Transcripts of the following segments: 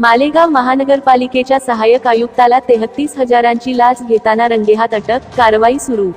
मालेगाव महानगरपालिकेच्या सहाय्यक आयुक्ताला तेहतीस हजारांची लाच घेताना रंगेहात अटक कारवाई सुरू.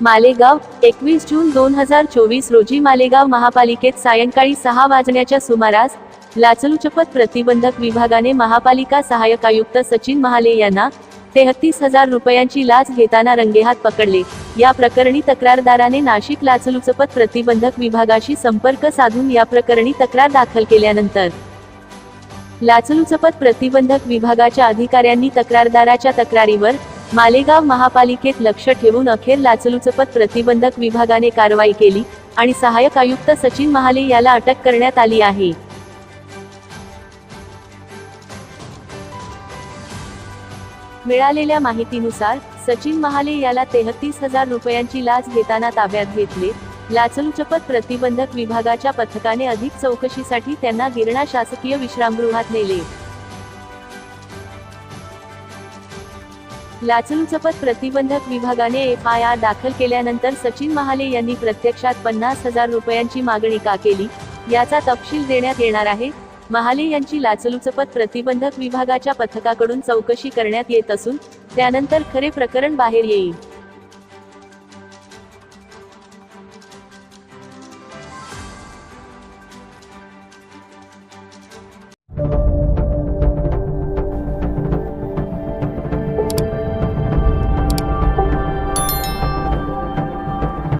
मालेगाव एकवीस जून दोन हजार चोवीस रोजी मालेगाव महापालिकेत सायंकाळी सहा वाजण्याच्या सुमारास लाचलुचपत प्रतिबंधक विभागाने महापालिका सहाय्यक आयुक्त सचिन महाले यांना तेहतीस हजार रुपयांची लाच घेताना रंगेहात पकडले. या प्रकरणी तक्रारदाराने नाशिक लाचलुचपत प्रतिबंधक विभागाशी संपर्क साधून या प्रकरणी तक्रार दाखल केल्यानंतर लाचलुचपत प्रतिबंधक विभागाच्या अधिकाऱ्यांनी तक्रारदाराच्या तक्रारीवर मालेगाव महापालिकेत लक्ष ठेवून अखेर लाचलुचपत प्रतिबंधक विभागाने कारवाई केली आणि सहाय्यक आयुक्त सचिन महाले याला अटक करण्यात आली आहे. मिळालेल्या माहितीनुसार सचिन महाले याला तेहतीस हजार रुपयांची लाच घेताना ताब्यात घेतले. लाचलुचपत प्रतिबंधक विभागाच्या पथकाने अधिक चौकशीसाठी त्यांना गिरणा शासकीय विश्रामगृहात नेले. लाचलुचपत प्रतिबंधक विभागाने एफ आय आर दाखल केल्यानंतर सचिन महाले यांनी प्रत्यक्षात पन्नास हजार रुपयांची मागणी का केली? याचा तपशील देण्यात येणार आहे. महाले यांची लाचलुचपत प्रतिबंधक विभागाच्या पथकाकडून चौकशी करण्यात येत असून त्यानंतर खरे प्रकरण बाहेर येईल.